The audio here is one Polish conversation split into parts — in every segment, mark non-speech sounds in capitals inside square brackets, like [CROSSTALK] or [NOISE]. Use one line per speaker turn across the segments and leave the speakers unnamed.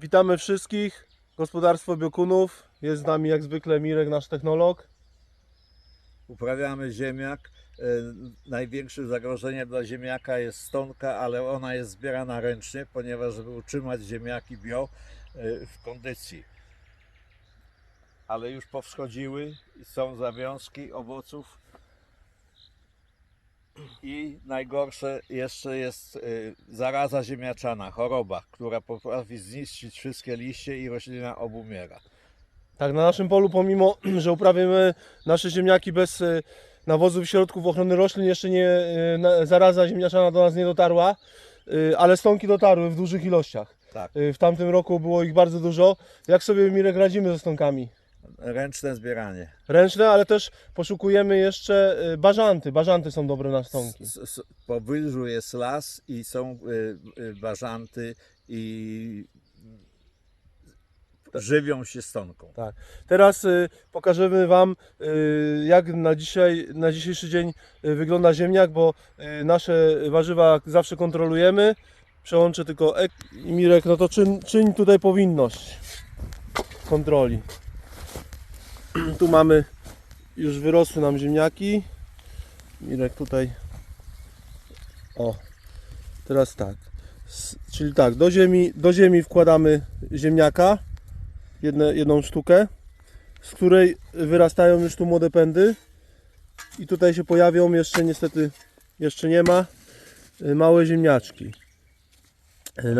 Witamy wszystkich. Gospodarstwo Biokunów. Jest z nami jak zwykle Mirek, nasz technolog.
Uprawiamy ziemniak. E, Największym zagrożeniem dla ziemniaka jest stonka, ale ona jest zbierana ręcznie, ponieważ żeby utrzymać ziemniaki bio e, w kondycji. Ale już powschodziły, są zawiązki owoców. I najgorsze jeszcze jest e, zaraza ziemniaczana, choroba, która potrafi zniszczyć wszystkie liście i roślina obumiera.
Tak, na naszym polu, pomimo [CLEARS THROAT] że uprawiamy nasze ziemniaki bez e, nawozów i środków ochrony roślin, jeszcze nie na- zaraza ziemniaczana do nas nie dotarła, ale stonki dotarły w dużych ilościach.
Tak.
W tamtym roku było ich bardzo dużo. Jak sobie Mirek radzimy ze stonkami?
Ręczne zbieranie.
Ręczne, ale też poszukujemy jeszcze e, bażanty. Bażanty są dobre na stonki.
S- s- W pobliżu jest las i są y, y, bażanty i żywią się stonką.
Tak. Teraz y, pokażemy Wam, y, jak na, dzisiaj, na dzisiejszy dzień y, wygląda ziemniak, bo y, nasze warzywa zawsze kontrolujemy. Przełączę tylko ek i Mirek, no to czyń, czyń tutaj powinność kontroli. [CLEARS THROAT] Tu mamy, już wyrosły nam ziemniaki. Mirek tutaj, o, teraz tak. Czyli tak, do ziemi, do ziemi wkładamy ziemniaka jedne, jedną sztukę, z której wyrastają już tu młode pędy i tutaj się pojawią jeszcze niestety jeszcze nie ma y, małe ziemniaczki.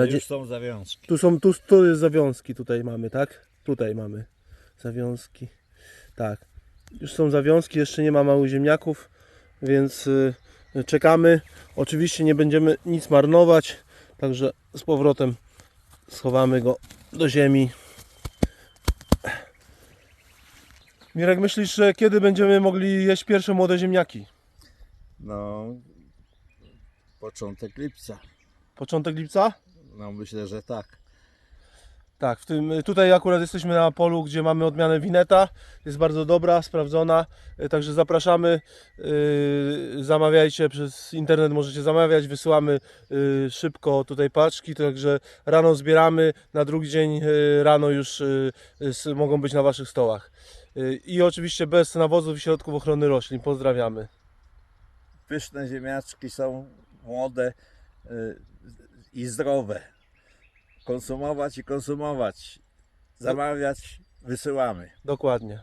Dzie-
Już są zawiązki.
tu są tu, tu jest zawiązki tutaj mamy, tak? Tutaj mamy zawiązki. Tak. Już są zawiązki, jeszcze nie ma małych ziemniaków, więc y, czekamy. Oczywiście nie będziemy nic marnować, także z powrotem schowamy go do ziemi. Mirek, myślisz, że kiedy będziemy mogli jeść pierwsze młode ziemniaki?
No, początek lipca.
Początek lipca?
No myślę, że tak.
Tak, w tym, tutaj akurat jesteśmy na polu, gdzie mamy odmianę Wineta. Jest bardzo dobra, sprawdzona. y, Także zapraszamy. y, Zamawiajcie przez internet, możecie zamawiać. Wysyłamy y, szybko tutaj paczki. Także rano zbieramy, na drugi dzień y, rano już y, mogą być na Waszych stołach. Y, I oczywiście bez nawozów i środków ochrony roślin. Pozdrawiamy.
Pyszne ziemniaczki są młode y, i zdrowe. Konsumować i konsumować. Zamawiać, wysyłamy.
Dokładnie.